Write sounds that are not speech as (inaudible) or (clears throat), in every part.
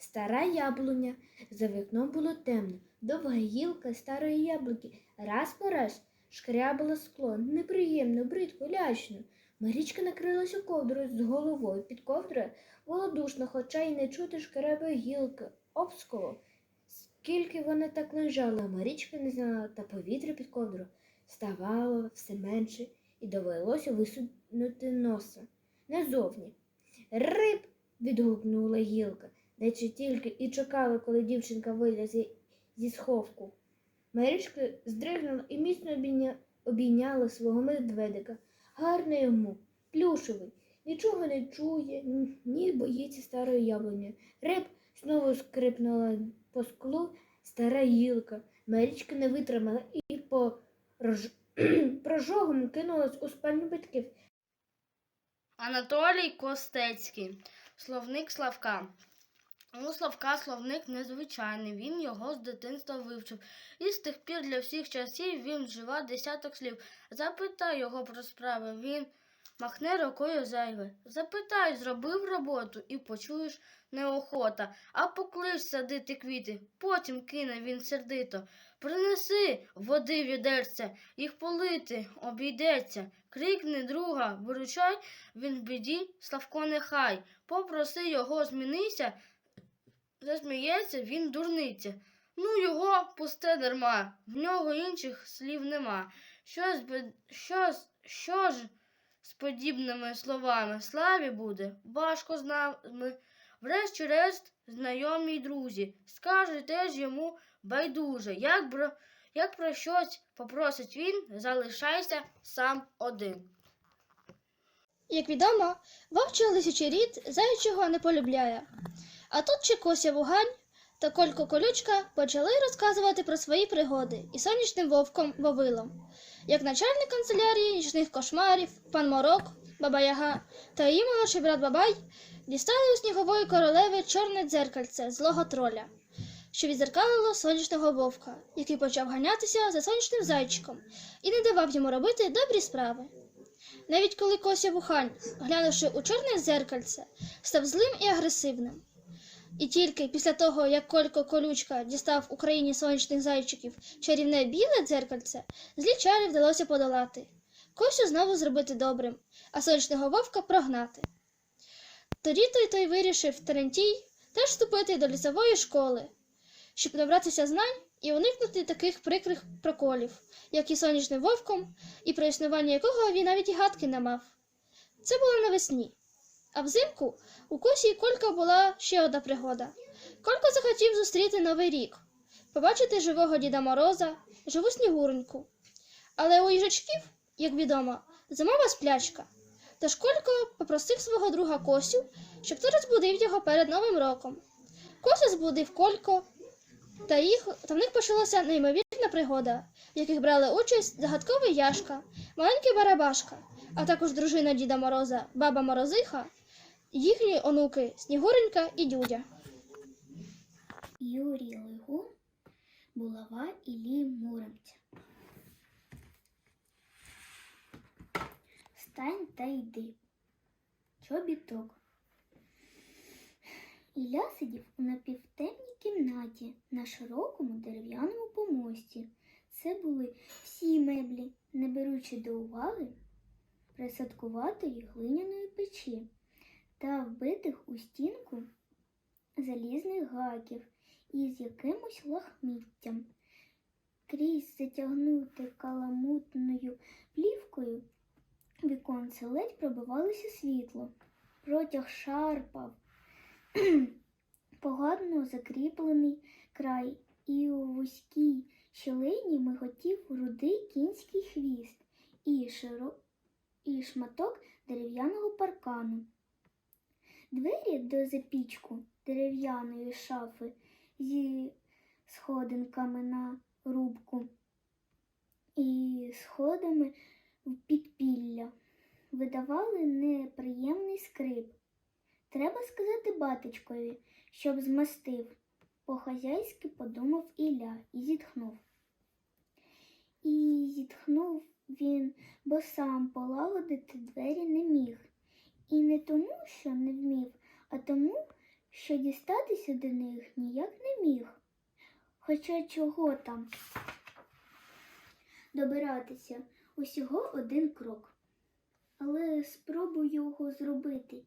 Стара яблуня. За вікном було темно. Довга гілка старої яблуки раз по раз шкрябала скло. Неприємно, бридко, лячно. Марічка накрилася ковдрою з головою. Під ковдрою було душно, хоча й не чути шкреби гілки об скло. Скільки вона так лежала, Марічка не знала, та повітря під ковдрою ставало все менше і довелося висунути носа назовні. Риб. відгукнула гілка, наче тільки і чекала, коли дівчинка вийде зі, зі сховку. Марічка здригнула і міцно обійня, обійняла свого медведика. Гарний йому, плюшевий, нічого не чує, ні боїться старої яблуні. Риб знову скрипнула по склу стара гілка. Марічка не витримала і по рож... (clears throat) прожогом кинулась у спальню батьків. Анатолій Костецький, словник Славка. У Славка словник незвичайний, він його з дитинства вивчив. І з тих пір для всіх часів він вжива десяток слів. Запитай його про справи, він махне рукою зайве. Запитай, зробив роботу і почуєш неохота, а поклич садити квіти, потім кине він сердито. Принеси води відерця, їх полити обійдеться. Крикни друга, виручай, він в біді, Славко нехай. Попроси його змінися, засміється, він дурниця. Ну його пусте дарма, в нього інших слів нема. Що, з, що, що ж з подібними словами славі буде, важко з нами. Врешті-решт, знайомі й друзі, скаже теж йому байдуже, як, бро, як про щось попросить він, залишайся сам один. Як відомо, вовчий лисячий рід заячого не полюбляє. А тут Чекося Вугань та Колько Колючка почали розказувати про свої пригоди із сонячним вовком Вовилом, як начальник канцелярії нічних кошмарів, пан Морок, Баба Яга та її молодший брат Бабай дістали у снігової королеви чорне дзеркальце злого троля, що відзеркалило сонячного вовка, який почав ганятися за сонячним зайчиком і не давав йому робити добрі справи. Навіть коли Кося Вухань, глянувши у чорне зеркальце, став злим і агресивним. І тільки після того, як Колько Колючка дістав Україні сонячних зайчиків чарівне біле дзеркальце, злі чарі вдалося подолати. Косю знову зробити добрим, а сонячного вовка прогнати. Тоді той той вирішив Терентій теж вступити до лісової школи, щоб набратися знань і уникнути таких прикрих проколів, як і сонячним вовком, і про існування якого він навіть і гадки не мав. Це було навесні. А взимку у Косі і Колька була ще одна пригода. Колька захотів зустріти новий рік, побачити живого Діда Мороза, живу снігуреньку. Але у їжачків, як відомо, зимова сплячка. Тож Колько попросив свого друга Косю, щоб той розбудив його перед Новим роком. Кося збудив Колько, та, їх, та в них почалася неймовірна пригода, в яких брали участь загадковий Яшка, маленький Барабашка, а також дружина Діда Мороза, баба Морозиха, їхні онуки Снігуренька і Дюдя. Юрій Лигун, булава Іллі Муромця. Стань та йди. Чобіток. Ілля сидів у напівтемній кімнаті на широкому дерев'яному помості. Це були всі меблі, не беручи до уваги присадкуватої глиняної печі та вбитих у стінку залізних гаків із якимось лахміттям. Крізь затягнуте каламутною плівкою віконце ледь пробивалося світло. Протяг шарпав, (clears throat) погано закріплений край, і у вузькій щілині миготів рудий кінський хвіст і, широ... і шматок дерев'яного паркану. Двері до запічку дерев'яної шафи зі сходинками на рубку і сходами в підпілля видавали неприємний скрип. Треба сказати батечкові, щоб змастив, по-хазяйськи подумав Ілля і зітхнув. І зітхнув він, бо сам полагодити двері не міг. І не тому, що не вмів, а тому, що дістатися до них ніяк не міг. Хоча чого там добиратися усього один крок. Але спробую його зробити,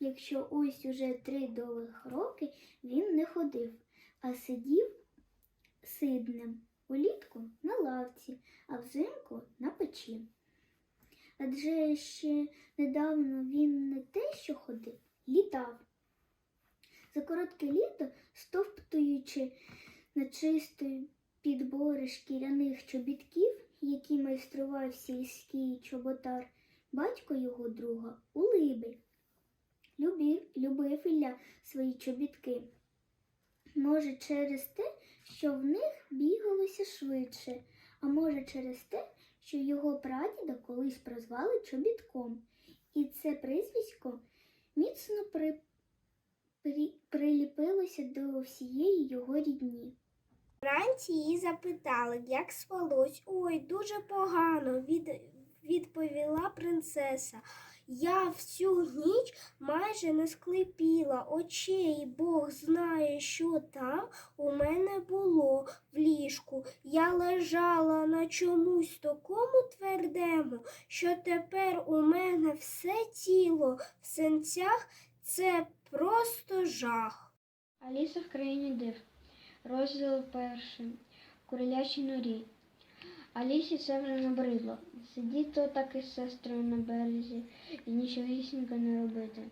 якщо ось уже три довгих роки він не ходив, а сидів сиднем улітку на лавці, а взимку на печі. Адже ще недавно він не те, що ходив, літав. За коротке літо, стовптуючи на чистої підбори шкіряних чобітків, які майстрував сільський чоботар, батько його друга Улибель. Любив, любив Ілля свої чобітки. Може, через те, що в них бігалося швидше, а може через те, що його прадіда колись прозвали чобітком, і це прізвисько міцно при, при, приліпилося до всієї його рідні. Вранці її запитали, як спалось. Ой, дуже погано, від, відповіла принцеса. Я всю ніч майже не склепіла очей, Бог знає, що там у мене було ліжку. Я лежала на чомусь такому твердему, що тепер у мене все тіло в сенцях це просто жах. Аліса в країні див. Розділ перший. Курилячій норі. Алісі це вже набридло. Сидіти отак із сестрою на березі і нічогісінько не робити.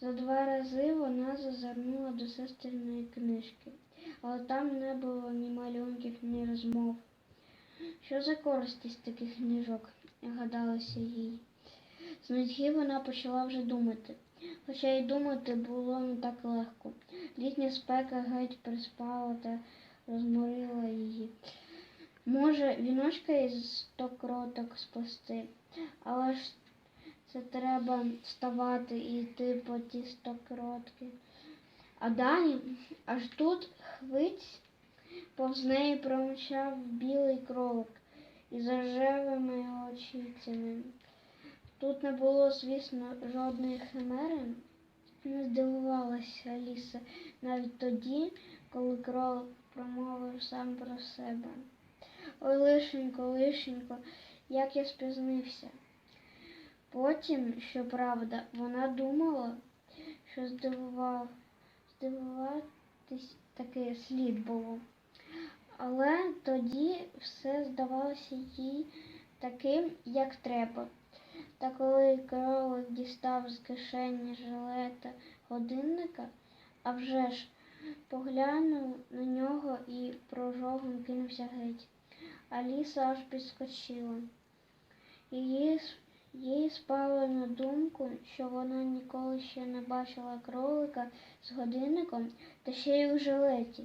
За два рази вона зазирнула до сестриної книжки, але там не було ні малюнків, ні розмов. Що за користь із таких книжок, гадалося їй. З нудьги вона почала вже думати, хоча й думати було не так легко. Літня спека геть приспала та розморила її. Може, віночка із стокроток сплести, але ж це треба вставати і йти по ті стокротки. А далі аж тут хвить повз неї промчав білий кролик із рожевими очицями. Тут не було, звісно, жодної химери. Не здивувалася Аліса навіть тоді, коли кролик промовив сам про себе. Ой, лишенько, лишенько, як я спізнився. Потім, щоправда, вона думала, що здивував, здивуватись таки слід було. Але тоді все здавалося їй таким, як треба. Та коли кролик дістав з кишені жилета годинника, а вже ж поглянув на нього і прожогом кинувся геть. Аліса аж підскочила. Її, їй спало на думку, що вона ніколи ще не бачила кролика з годинником та ще й у жилеті.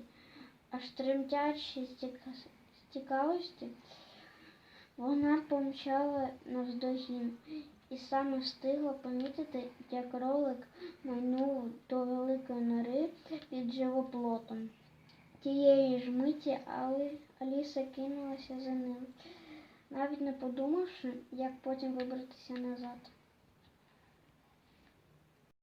Аж тремтячи з цікавості, вона помчала навздогін і саме встигла помітити, як кролик майнув до великої нори під живоплотом. Тієї ж миті Али- Аліса кинулася за ним, навіть не подумавши, як потім вибратися назад.